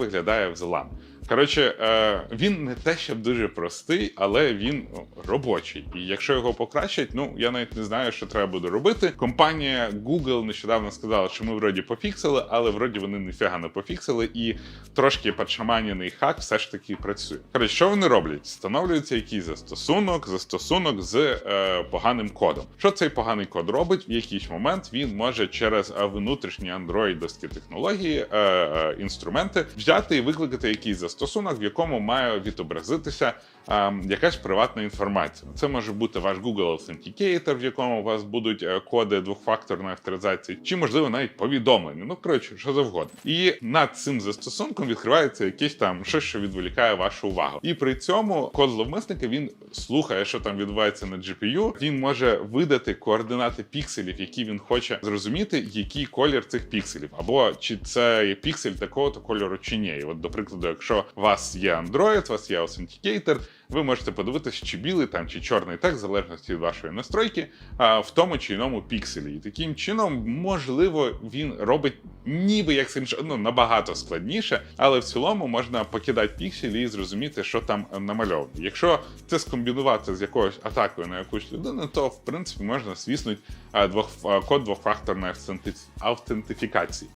виглядає взлам. Коротше, е, він не те, щоб дуже простий, але він робочий. І якщо його покращать, ну я навіть не знаю, що треба буде робити. Компанія Google нещодавно сказала, що ми вроді пофіксили, але вроді вони ніфіга не пофіксили, і трошки подшаманіний хак все ж таки працює. Коротше, що вони роблять? Встановлюється якийсь застосунок, застосунок з е, поганим кодом. Що цей поганий код робить? В якийсь момент він може через е, внутрішні андроїдовські технології, е, е, інструменти взяти і викликати якийсь застосунок, в якому має відобразитися якась приватна інформація. Це може бути ваш Google Authenticator, в якому у вас будуть е, коди двохфакторної авторизації, чи можливо навіть повідомлення. Ну коротше, що завгодно. І над цим застосунком відкривається якесь там щось, що відволікає вашу увагу. І при цьому код зловмисника він слухає, що там відбувається на GPU. Він може видати координати пікселів, які він хоче зрозуміти, який колір цих пікселів, або чи це є піксель такого-то кольору чи ні. І от, до прикладу, якщо у вас є Android, у вас є Authenticator, ви можете подивитися, чи білий там чи чорний текст, в залежності від вашої настройки, в тому чи іному пікселі. І таким чином, можливо, він робить ніби як ну набагато складніше, але в цілому можна покидати пікселі і зрозуміти, що там намальовано. Якщо це скомбінувати з якоюсь атакою на якусь людину, то в принципі можна свіснути двох код двохфакторної автентифікації.